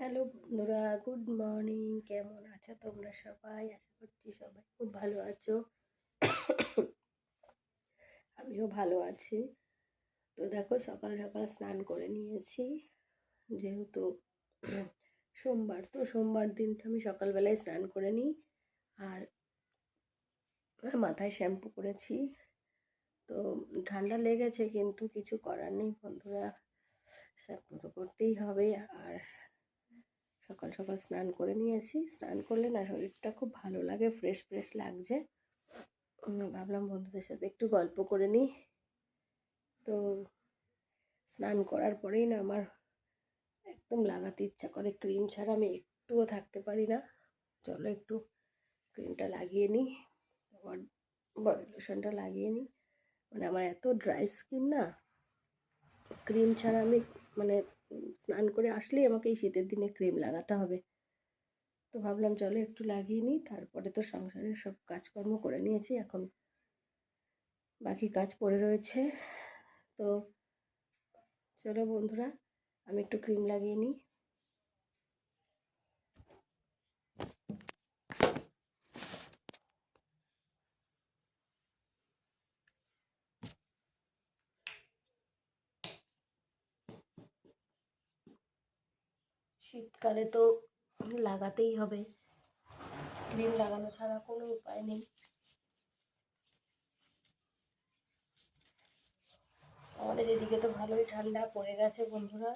Hello বন্ধুরা, good morning. কেমন আছো তোমরা সবাই? আশা করছি সবাই খুব ভালো আছো। আমিও ভালো আছি। তো দেখো, সকাল সকাল স্নান করে নিয়েছি। যেহেতু সোমবার, তো সোমবার দিনটা আমি সকালবেলায় স্নান করে নিই। আর মাথায় শ্যাম্পু করেছি। তো ঠান্ডা লেগেছে, কিন্তু কিছু করার নেই বন্ধুরা। শ্যাম্পু তো করতেই হবে। আর সকাল সকাল স্নান করে নিয়েছি। স্নান করলে না শরীরটা খুব ভালো লাগে ফ্রেশ ফ্রেশ লাগছে। ভাবলাম বন্ধুদের সাথে একটু গল্প করে নিই। তো স্নান করার পরেই না আমার একদম লাগাতে ইচ্ছা করে ক্রিম ছাড়া আমি একটুও থাকতে পারি না। চলো একটু ক্রিমটা লাগিয়ে নিই। বডি লোশনটা লাগিয়ে নিই। মানে আমার এত ড্রাই স্কিন না, ক্রিম ছাড়া আমি মানে স্নান করে আসলেই আমাকে এই শীতের দিনে ক্রিম লাগাতে হবে। তো ভাবলাম চলো একটু লাগিয়ে নিই, তারপরে তো সংসারের সব কাজকর্ম করে নিয়েছি, এখন বাকি কাজ পড়ে রয়েছে। তো চলো বন্ধুরা, আমি একটু ক্রিম লাগিয়ে নিই। শীতকালে তো লাগাতেই হবে। ক্রিম লাগানো ছাড়া কোনো উপায় নেই। আমাদের এদিকে তো ভালোই ঠান্ডা পড়ে গেছে বন্ধুরা।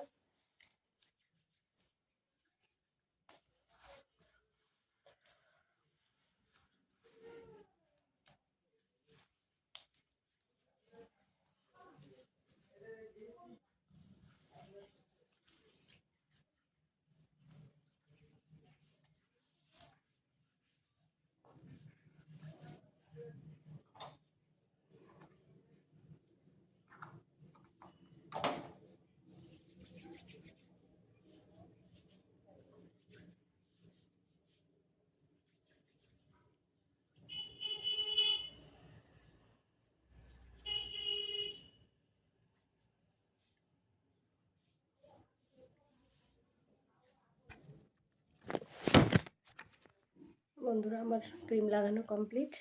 বন্ধুরা আমার ক্রিম লাগানো কমপ্লিট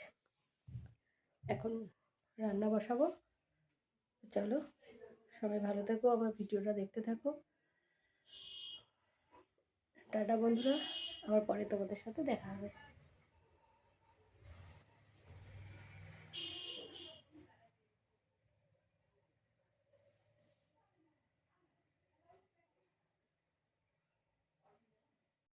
এখন রান্না বসাবো। চলো, সবাই ভালো থেকো, আমার ভিডিওটা দেখতে থাকো। টাটা বন্ধুরা, আবার পরে তোমাদের সাথে দেখা হবে।